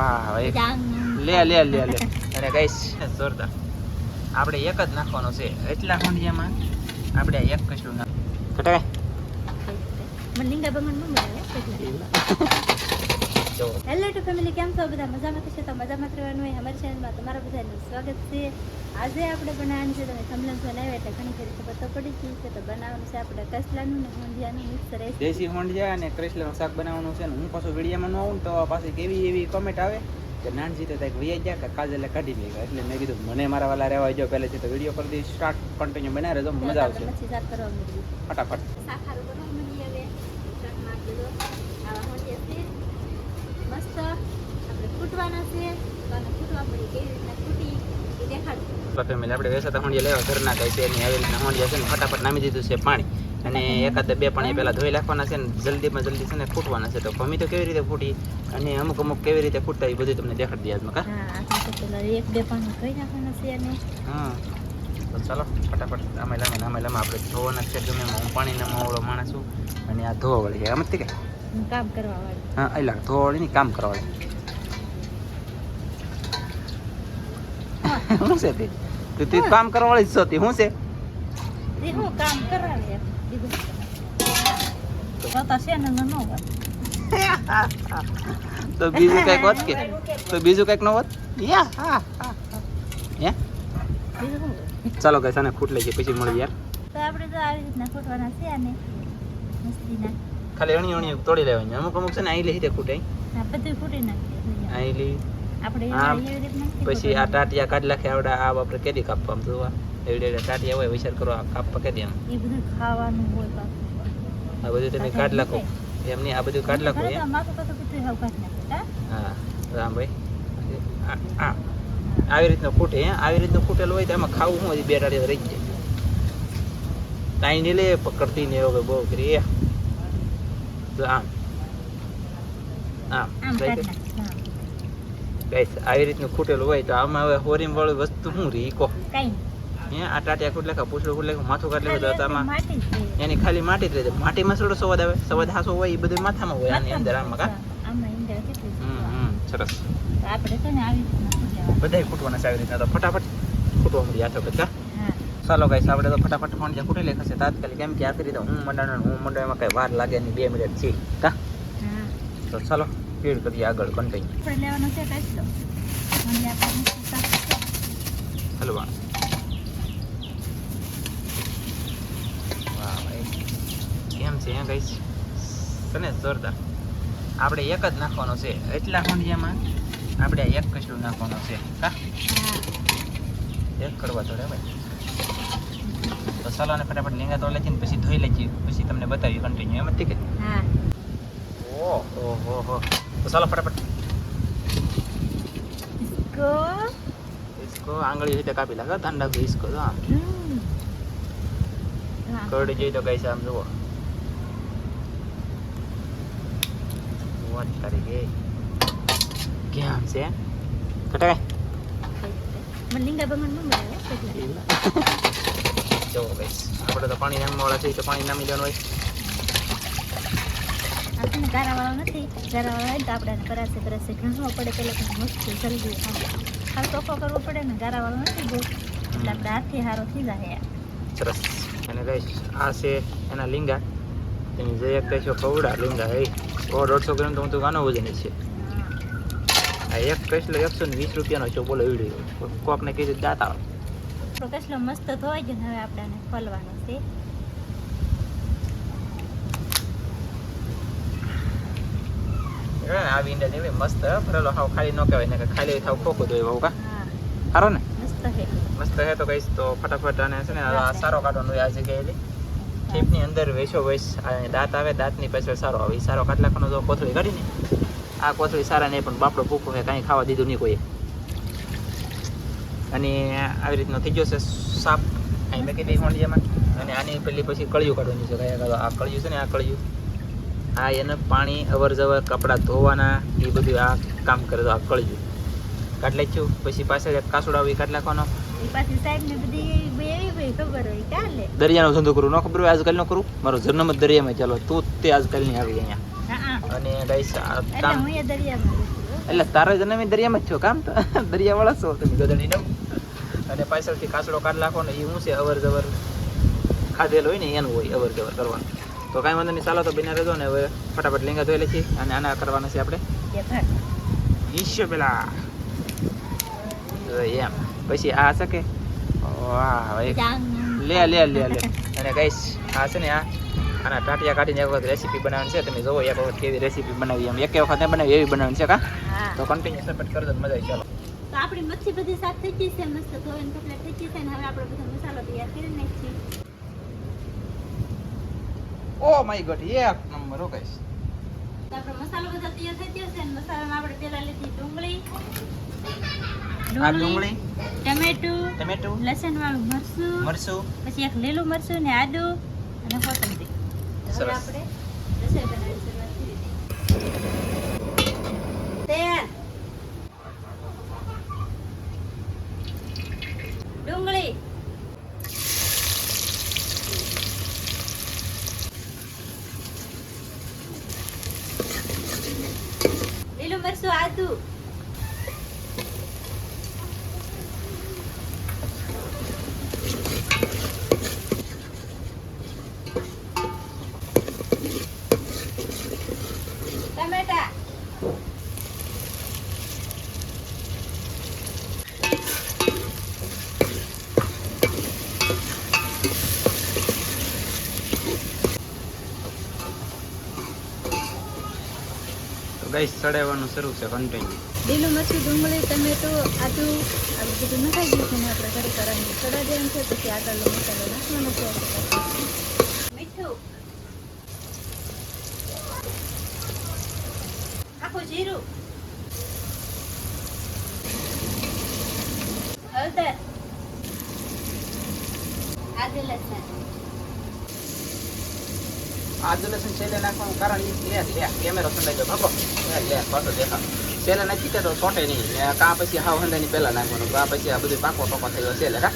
વાહ ભાઈ. લે લે લે લે. અને ગાઈસ જોરદાર. આપણે એક જ નાખવાનો છે. એટલા હોંડિયામાં આપણે આ એક કશું નાખ ઘટાય મને લીંગા બંગન ન મળે એટલે. જો. હેલો ટુ ફેમિલી કેમ છો બધા? મજામાં થશે તો મજામાં કરવાનું હોય અમારી ચેનલમાં તમારા બધાનું સ્વાગત છે. આજે આપણે બનાવવાનું છે તમે થમલેન બનાવ્યા એટલે ઘણી ખરી ખબર તો પડી ગઈ છે. તો બનાવવાનું છે આપણે કસલાનું ને હોંડિયાનું મિક્સ રેસ દેશી હોંડિયા અને ક્રેસલરનું શાક બનાવવાનું છે ને હું પાછું વિડીયામાં ન આવું તો પાછી કેવી એવી કોમેન્ટ આવે કે નાનજી તો ત્યાં વૈયા ગયા કે કાજલ એટલે કાઢી ગયા એટલે મેં કીધું મને મારા વાલા રહેવા જો પહેલેથી તો વીડિયો કરી દઈશ. સ્ટાર્ટ કન્ટિન્યુ બનાવી રહેજો મજા આવશે. ફટાફટ સાખારું બનાવવા મળી હવે શાકમાં આપી દો આવા હોંડિયા છે મસ્ત આપણે ફૂટવાના છે તો આને ફૂટવા મળી કેવી રીતના ફૂટી એ દેખાડશું ફેમિલી આપણે વેસાતા હોંડિયા લેવા ઘરના કાંઈ છે નહીં. આવેલી હોંડિયા છે ને ફટાફટ નામી દીધું છે પાણી. અને એકાદ બે પાણી પહેલાં ધોઈ નાખવાના છે ને જલ્દીમાં જલ્દી છે ને ફૂટવાના છે. તો ભમી તો કેવી રીતે ફૂટી અને અમુક અમુક કેવી રીતે ફૂટતા એ બધું તમને દેખાડી દઈએ આજમાં એક બે પાણી ધોઈ નાખવાના છે અને હા. તો ચાલો ફટાફટ આમે લામે આમે લામે આપણે ધોવાના છે. ગમે હું પાણીના માવડો માણસ છું અને આ ધોવા વળી આમ જ કે? કામ કરવા વાળી હા એલા ધોવાવાળી નહીં કામ કરવાવાળી. શું છે તે? તું તે કામ કરવાવાળી જ છો તે શું છે? એ હું કામ કરાવે એમ બીજું તો તો છે ને ન તો બીજું કંઈક હોત કે? તો બીજું કંઈક ન હોત? ચાલો કઈ સાને ખૂટ લઈ ગઈ પછી મળી યાર તો આપણે તો આવી રીતના ફૂટવાના છે અને મસ્તીના. ખાલી અણી અણી તોડી લેવાની. અમુક અમુક છે ને આઈ લઈ દે આ બધું ફૂટી નાખીએ. અહીં લઈ પછી આ. ટાટિયા કાઢ લખે આવડે આ આપણે કેદી કાપવા આમ જોવા? એવડે ટાટિયા હોય વિચાર કરો આ કાપવા કેદી આમ. એ બધું ખાવાનું હોય આ બધું તમે કાઢ લખો એમ નહીં આ બધું કાઢ નાખે, હા? રામભાઈ. આ આવી રીતનું ફૂટે હે? આવી રીતનું ફૂટેલું હોય તો એમાં ખાવું શું બે ટાળીઓ રહી જાય. તાઈ ને લે પકડતી ને એવું બહુ કરી આમ. આમ આમ Guys, આવી રીતનું ખૂટેલું હોય તો આમાં હવે હોરીમ વાળું વસ્તુ શું રહી કહો. કાંઈ? હે આ ટાટિયા ખૂટ લેખા પૂછડું ખૂટ લેખા માથું કાઢ લેવું તો આમાં. છે. એની ખાલી માટી જ રહે માટીમાં સડો સવાદ આવે સવાદ હાસો હોય એ બધું માથામાં હોય આની અંદર આમાં કા? છે. સરસ. છે બધાય ખૂટવાના છે આવી રીતના તો ફટાફટ ખૂટવા મળી આ વખત કા? ચાલો ગાઈસ આપણે તો ફટાફટ ફોન જે ફૂટી લેખાશે તાત્કાલિક કેમ કે આખી રીતે હું મંડાણ હું મંડો એમાં કઈ વાર લાગે નહીં બે મિનિટ છે કા? તો ચાલો. સ્પીડ કરીએ આગળ કન્ટિન્યુ હલવા વાહ. કેમ છે હે ગાઈસ તને જોરદાર. આપણે એક જ નાખવાનો છે. એટલા હોંડિયામાં આપણે એક કચરું નાખવાનો છે. હા. એક કરવા જોડે ભાઈ. તો ચાલો ને ફટાફટ લીંગા તો લેતી ને પછી ધોઈ લેજે. પછી તમને બતાવી કન્ટિન્યુ એમ જ કે હા. ઓહો હો હો. તો ચાલો ફટાફટ इसको इसको આંગળી રીતે કાપી લાગે ઠંડા भी इसको તો આમ हम्म हाँ, કરડી જઈ તો કઈ આમ જુઓ વાત કરી ગઈ કેમ છે કટાય મને લીંગા બંગન ન મળે એટલે. જો ગઈસ આપણે તો પાણી નામવા વાળા છે તો પાણી નામી દેવાનું હોય આ છે ને ગારાવાળો નથી ગારાવાળો હોય તો આપણે કરાશે કરાશે. ઘણવો પડે પેલા તો મસ્ત જલ્દી ખાલી ચોખ્ખો કરવો પડે ને ગારાવાળો નથી બહુ એટલે આપણે હાથથી સારો થઈ જાય સરસ. અને ગઈસ આ છે એના લીંગા. એની જે એક કહીશો કવડા લીંગા એ સો દોઢસો ગ્રામ તો હું તો ગાનો વજન છે. આ એક કહીશ એકસો ને વીસ રૂપિયાનો છો બોલો એવડી કોકને કીધું દાતા તો કેટલો મસ્ત ધોવાઈ ગયો ને હવે આપણે ફલવાનો છે એ આ વીંડા જેવી મસ્ત ભરેલો હાવ ખાલી ન કહેવાય ને ખાલી થાવ ખોખું તો બહુ કા? હા. સારો ને? મસ્ત હે. તો કહીશ તો ફટાફટ આને છે ને આ સારો કાઢવાનો આ જગ્યાએ ટીપની અંદર વેચો વેચ આ દાંત આવે દાંતની પાછળ સારો આવે. સારો કાઢ નાખવાનો જો કોથળી કાઢીને આ કોથળી સારા નહીં પણ બાપડો ભૂખો છે કાંઈ ખાવા દીધું નહીં કોઈ અને આવી રીતનો થઈ ગયો છે સાપ અહીં મેં કીધી હોંડિયામાં. અને આની પેલી પછી કળિયું કાઢવાની છે કયા આ કળિયું છે ને આ કળિયું. આ એને પાણી અવર જવર કપડાં ધોવાના એ બધું આ કામ કરે તો આ કળજું. કાઢ નાખ્યું પછી પાછળ એક કાસુડા આવી કાઢ નાખવાનો. હોય દરિયાનો ધંધો કરું ન ખબર હોય આજકાલ નો કરું? મારો જન્મ જ દરિયામાં ચાલો તું તે આજકાલની આવી અહીંયા. હા હા. અને ગાઈસ કામ હું એ દરિયામાં એટલે તારો જન્મ દરિયામાં જ છો કામ તો. દરિયાવાળા છો તમે ગધડીનો અને પાછળથી કાસડો કાઢ નાખો ને એ શું છે અવર જવર ખાધેલો હોય ને એનું હોય અવર જવર કરવાનું. તો કાંઈ વાંધો નહીં ચાલો તો બિના રહેજો ને હવે ફટાફટ લીંગા ધોઈ લઈએ અને આના કરવાના છે આપણે. બે પેલા. એમ. પછી આ છે કે? વાહ લે લે લે લે. અને કઈશ આ છે ને આ. આના ટાટિયા કાઢીને એક વખત રેસીપી બનાવવાની છે. તમે જોવો એક વખત કેવી રેસીપી બનાવી એમ. એક વખત બનાવી એવી બનાવવાની છે કા? તો કન્ટિન્યુ સપોર્ટ કરજો મજા આવી ચાલો. તો આપણી મચ્છી બધી સાફ થઈ ગઈ છે મસ્ત ધોઈને કપડા થઈ ગઈ છે અને હવે આપણે બધો મસાલો તૈયાર કરી નાખીએ. ઓ માય ગોડ એક નંબર તો આપણો મસાલો બધો તૈયાર થઈ ગયો છે ને મસાલામાં આપણે પહેલા લીધી ડુંગળી. આ ડુંગળી. ટમેટું ટમેટું. લસણ વાળું મરચું મરચું. પછી એક લીલું મરચું ને આદુ અને કોથમીર. સરસ. આપણે રસોઈ બનાવવાની શરૂઆત કરી દઈએ તેલ ડુંગળી લીલું મરચું આદુ ટમેટા ગઈશ ચડાવવાનું શરૂ છે કન્ટિન્યુ લીલું મરચું ડુંગળી, ટમેટું, આદુ, આ બધું નખાઈ ગયું છે આપણે ઘરે કરવાનું ચડા દેવાનું છે, પછી આગળ મસાલો નાખવાનો છે. મીઠું. આખું જીરું. હળદર. આદુ લસણ. આદુ છેલ્લે નાખવાનું કારણ કેમેરો સંડાઈ ગયો ભાગો લે પાછો દેખા. છેલ્લે નાખી તો છોટે નહીં. કા પછી હાવ હંદાની પહેલા નાખવાનું. કા પછી આ બધું પાકો પાકો થઈ ગયો છેલ્લે કા?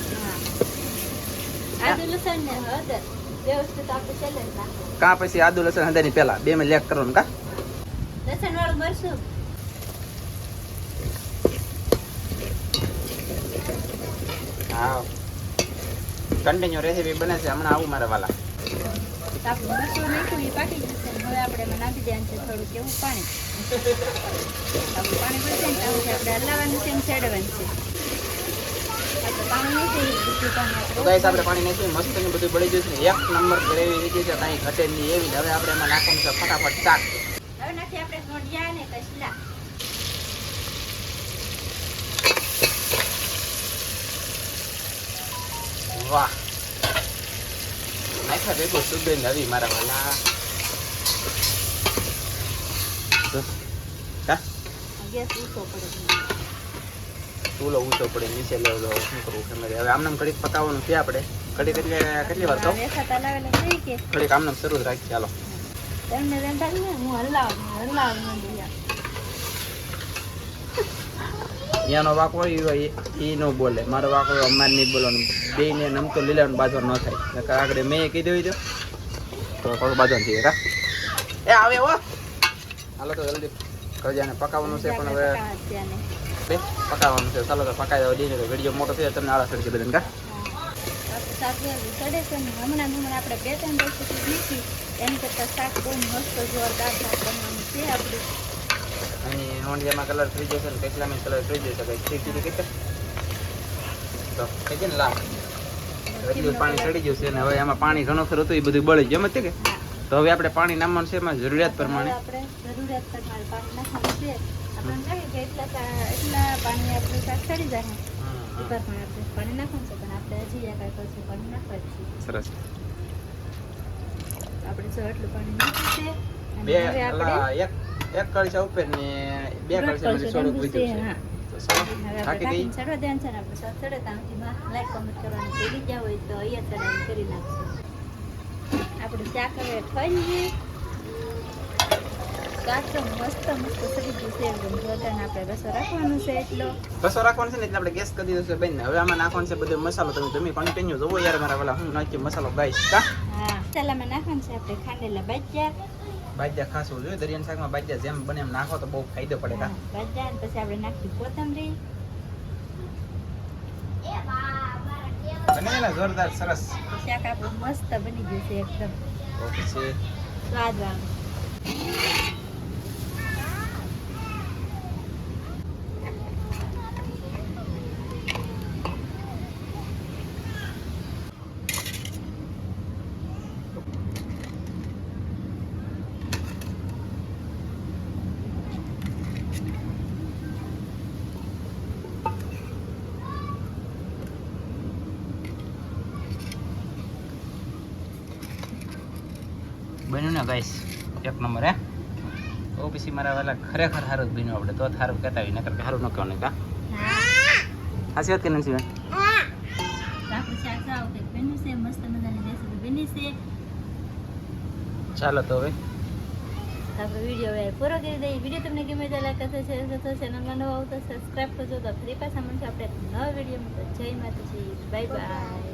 પછી આદુ લસણ હંદાની પહેલા? બે માં લેક કરવાનું કા? લસણ વાળું મરશું હા કન્ટિન્યુ રેસીપી બને છે હમણાં આવું મારા વાલા. તો આપણું મરચું નાખ્યું એ પાકી જશે ને હવે આપણે એમાં નાખી દેવાનું છે થોડું કેવું પાણી. આપણું પાણી ને આપણે હલાવવાનું છે અને ચડવાનું છે. પાણી નાખી આપણે પાણી નાખ્યું મસ્ત ને બધું પડી છે. એક નંબર ગ્રેવી લીધી છે કાંઈ ઘટે નહીં એવી હવે આપણે એમાં નાખવાનું છે ફટાફટ શાક. હવે નાખીએ આપણે મોઢિયા અને કસલા વાહ. નાખ્યા ભેગું સુગંધ આવી મારા વાલા ચૂલો ઊંચો પડે નીચે લેવો તો શું કરવું નહીં. હવે આમનામ ઘડીક પતાવવાનું છે આપણે ઘડીક એટલે કેટલી વાર કહું રેખા ઘડીક આમનામ શરૂ જ રાખીએ ચાલો હું હલાવ હલાવું એનો વાક હોય એ ન બોલે. મારો વાક હોય નહીં બોલવાનું. બે ને નમતો લીલાનું બાજર ન થાય. આગળ મેં કીધું હોય તો. પગ બાજર થઈ કા એ આવે હો. હાલો તો જલ્દી કરજાને પકાવવાનું છે, પણ હવે પકાવવાનું છે. ચાલો તો પકાવી દો દઈને વીડિયો મોટો થયો, તમને આળસ ચડશે બધાને, કા? આપણે બે ત્રણ શીખી એની કરતાં શાક બહુ મસ્ત જોરદાર શાક બનવાનું છે આપણું અને હોંડિયામાં કલર થઈ જશે ને કેટલામાં કલર થઈ જશે કંઈક થઈ ગયું કેટલા તો થઈ ગયું ને લાખ એટલું પાણી ચડી જશે ને હવે એમાં પાણી ઘણો ખરું હતું એ બધું બળી ગયું. એમ કે? તો હવે આપણે પાણી નામવાનું છે એમાં જરૂરિયાત પ્રમાણે. જરૂરિયાત પ્રમાણે પાણી નાખવાનું છે. આપણને એટલા એટલા પાણી આપણું શાક ચડી જાય. સરસ. આપણે જો એટલું પાણી નાખ્યું છે. બે એક એક કળશા ઉપર ને બે દોઢ કળશા કળશો થોડુંક લીંબુ વધ્યું છે, છે હા. તો ચાલો, હવે આપણે થાકી ગઈ ઢાંકીને ચડવા દેવાનું છે ને આપણે શાક ચડે ત્યાંથી લાઈક કમેન્ટ કરવાનું ભૂલી ગયા હોય તો અહીંયા ચડાવીને કરી નાખશું આપણું શાક હવે થઈ ગયું શાક તો મસ્ત મસ્ત સડી ગયું છે એકદમ જોરદાર ને આપણે રસો રાખવાનો છે એટલો રસો રાખવાનો છે ને એટલે આપણે ગેસ કરી દીધો છે બેન હવે આમાં નાખવાનો છે બધો મસાલો તમે તમે કન્ટિન્યુ જોવો યાર મારા વાલા હું નાખ્યો મસાલો ગાઈશ કા હા મસાલામાં નાખવાનું છે આપણે ખાંડેલા બાજ્યા બાજ્યા ખાસું જોયું જોઈએ દરિયાના શાકમાં બાજા જેમ બને એમ નાખો તો બહુ ફાયદો પડે કા. બાજા પછી આપણે નાખી કોથમરી. જોરદાર સરસ. શાક આપણું મસ્ત બની ગયું છે એકદમ. છે. સ્વાદવાળું બન્યું ગાઈસ, એક નંબર, હે? તો પછી મારા વાલા ખરેખર સારું જ આપણે, તો સારું કહેતા હોય, નકર સારું ન કહેવાનું કા? હા હાસી વાત કે નથી તો આપણું શાક જો આવું કંઈક બન્યું છે મસ્ત મજાની રેસીપી છે ચાલો તો હવે. આપણો વીડિયો હવે પૂરો કરી દઈએ વીડિયો તમને ગમે તો લાઈક કરશો શેર કરશો ચેનલમાં નવો આવો તો સબસ્ક્રાઈબ કરજો તો ફરી પાછા મળશે આપણે નવા વિડીયોમાં તો જય માતાજી, બાય બાય.